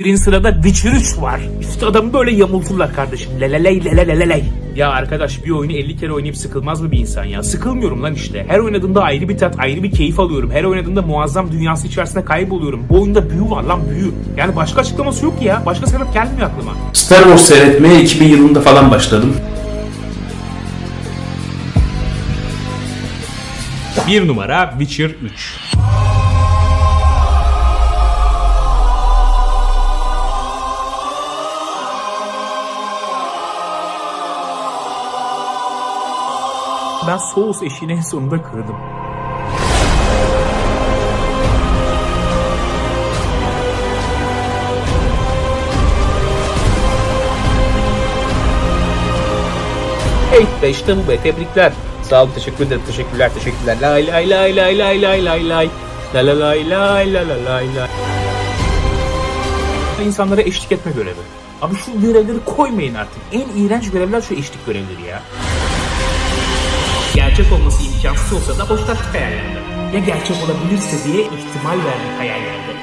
Birinci sırada Witcher 3 var. İşte adamı böyle yamulturlar kardeşim. Leleley leleleleley. Ya arkadaş bir oyunu 50 kere oynayıp sıkılmaz mı bir insan ya? Sıkılmıyorum lan işte. Her oynadığımda ayrı bir tat, ayrı bir keyif alıyorum. Her oynadığımda muazzam dünyası içerisinde kayboluyorum. Bu oyunda büyü var lan büyü. Yani başka açıklaması yok ya. Başka sebep gelmiyor aklıma. Star Wars seyretmeye 2000 yılında falan başladım. Bir numara Witcher 3. Ben Souls eşiğini en sonunda kırdım. Hey be işte bu be tebrikler. Sağ olun teşekkür ederim teşekkürler teşekkürler. Lay lay lay lay lay lay lay lay. La la lay lay la la lay lay. İnsanlara eşlik etme görevi. Abi şu görevleri koymayın artık. En iğrenç görevler şu eşlik görevleri ya. Gerçek olması imkansız olsa da hoşlaştık hayallerde. Ya gerçek olabilirse diye ihtimal verdik hayallerde.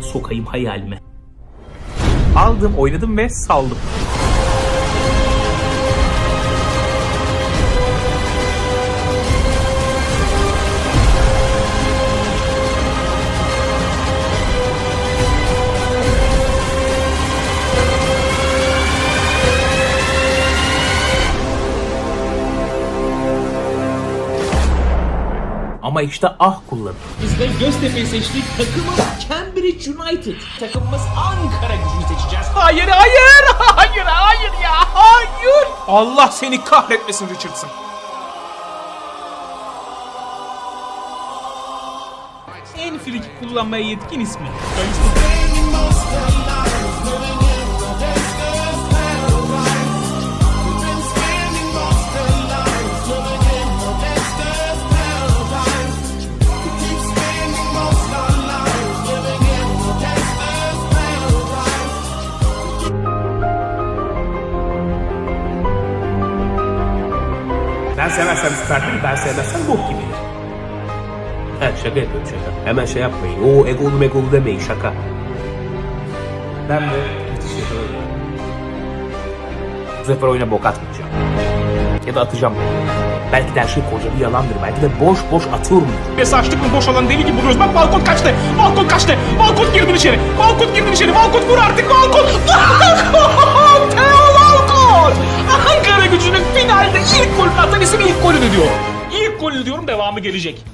Sokayım hayalime. Aldım, oynadım ve saldım. Ama işte ah kullanım. Biz de Göztepe'yi seçtik. Takımımız Cambridge United. Takımımız Ankara gücünü seçeceğiz. Hayır, hayır, hayır, hayır ya, hayır. Allah seni kahretmesin Richardson. En friki kullanmaya yetkin ismi. Ben seversem süperdir, ben sevmezsem bok gibi. Evet şaka yapıyorum şaka. Hemen şey yapmayın. Oo egolu megolu demeyin şaka. Ben de müthiş yakalarım. Bu sefer oyuna bok atmayacağım. Ya da atacağım. Belki de her şey koca bir yalandır. Belki de boş boş atıyorum. Ve saçlık mı boş olan deli gibi vuruyoruz. Bak balkon kaçtı. Balkon kaçtı. Balkon girdi içeri. Balkon girdi içeri. Balkon vur artık. Balkon. Balkon. diyorum devamı gelecek.